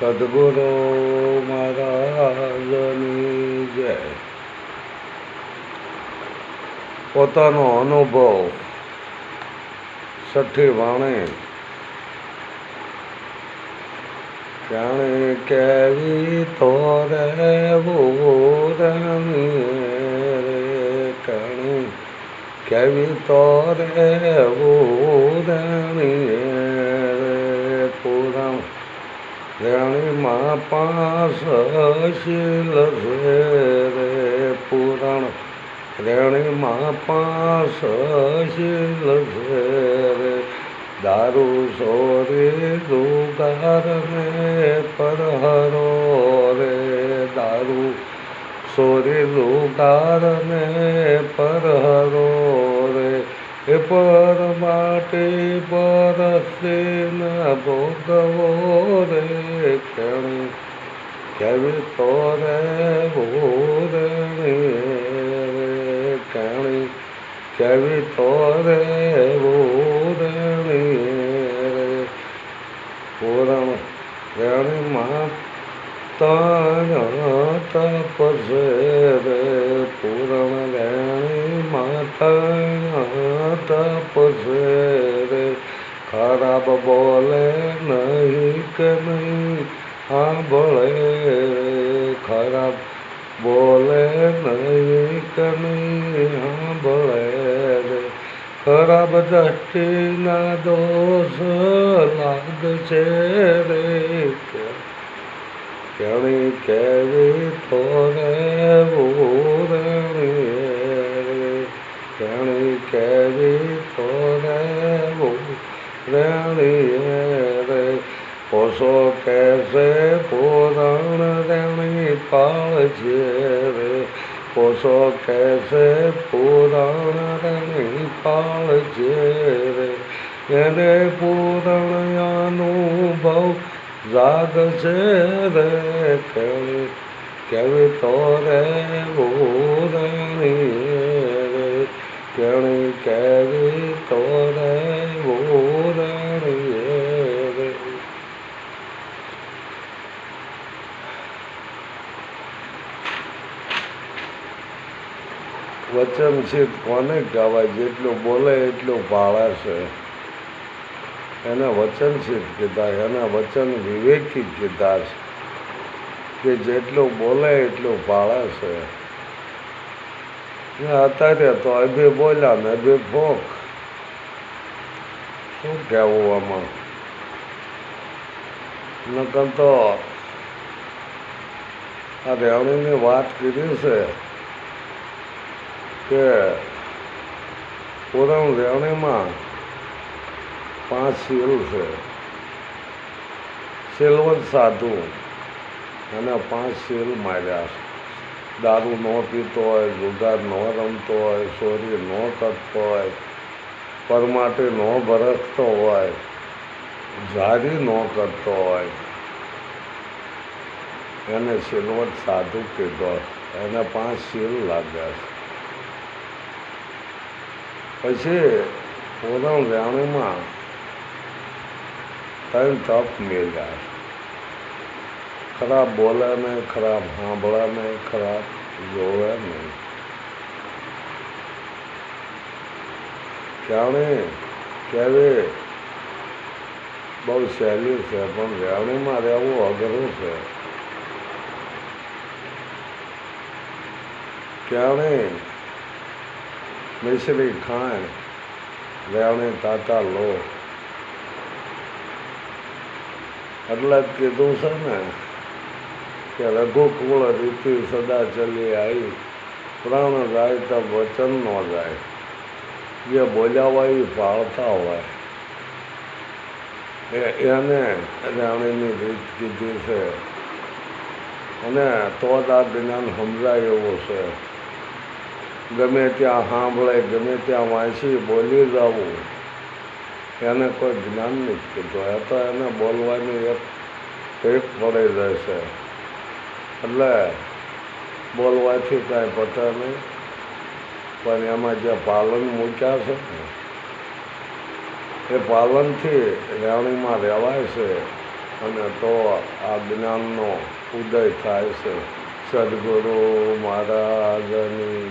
સદગુરુ મહારાજની જય. પોતાનો અનુભવ સઠ્ઠી વાણી જાણે કેવી તો રહેવું રે કણી. કેવી તો રહેવું રે રેણીમાં પાસ શીલ રે પુરાણ. રેણીમાં પાસ શીલ રે દારૂ સોરી દુગાર ને પરહરો રે. દારૂ સોરી દુગાર ને પરહરો રે. એ પર માટે પરસે ન ભોગવો રે ખેણી કેવી તો રે ભોરે ખેણી કેવી તો રે. ભોરે પૂરણ રેણીમાં તણ તપસે રે પૂરણ રેણી માતા તપસે રે ખરાબ બોલે નહીં કે નહીં, સાંભળે. ખરાબ બોલે નહીં કે નહીં રે. ખરાબ દ્રષ્ટિના દોષ લાગશે રે. કેવી થોરે ભૂરણી રે કેણી કેવી થોરે ભૂરણી રે પોસો કેસે પૂરણ રેણી પાળજે રે પોસો કેસે પૂરણ રેણી પાળજે રે એને પૂરણ અનુભવ જાગશે રે કેવી કેવી તો રે. ભૂરણી કેણી, કેવી તો રે. ભૂરણી વચન કોને ગાવા જેટલું બોલે એટલું ભાળાશે એને વચન સિદ્ધ કીધા છે એના વચન વિવેકી કીધા છે. કે જેટલું બોલે એટલું પાળે છે. અત્યારે તો અભી બોલ્યા ને અભી ભોખ. શું કહેવું આમાં? નકર તો આ રેવણીની વાત કરી છે કે પૂરણ રેવણીમાં પાંચ શીલ છે. શીલવંત સાધુ અને પાંચ શીલ માર્યા દારૂ ન પીતો હોય, જુગાર ન રમતો હોય, ચોરી ન કરતો હોય, પરમાટી ન ભરખતો હોય, ઝારી ન કરતો હોય. એને સિલવટ સાધુ કીધો. એને પાંચ શીલ લાગ્યા છે. પછી પૂરણ વેણીમાં ત્રણ તપ મેળ્યા ખરાબ બોલે નહીં ખરાબ સાંભળે નહીં ખરાબ જોવે નહીં જાણે કેવી બહુ સહેલી છે પણ વેણીમાં રહેવું અઘરું છે ક્યારે મિશ્રી ખાણ વેણી તાતા લો એટલે જ કીધું છે ને, કે રઘુકુળ રીતિ સદા ચલી આવી. પ્રાણ જાય તો વચન ન જાય. જે બોલ્યા એ પાળતા હોય. એ એને રાણીની રીત કીધી છે. અને તો જ આ જ્ઞાન સમજાય એવું છે. ગમે ત્યાં સાંભળે, ગમે ત્યાં વાંચી બોલી જવું. એને કોઈ જ્ઞાન નથી કીધું. એ તો એને બોલવાની એક ટેપ પડી જશે એટલે બોલવાથી કાંઈ પતે નહીં. પણ એમાં જે પાલન મૂક્યા છે ને, એ પાલનથી રહેણીમાં રહેવાય છે અને તો આ જ્ઞાનનો ઉદય થાય છે. સદગુરુ મહારાજની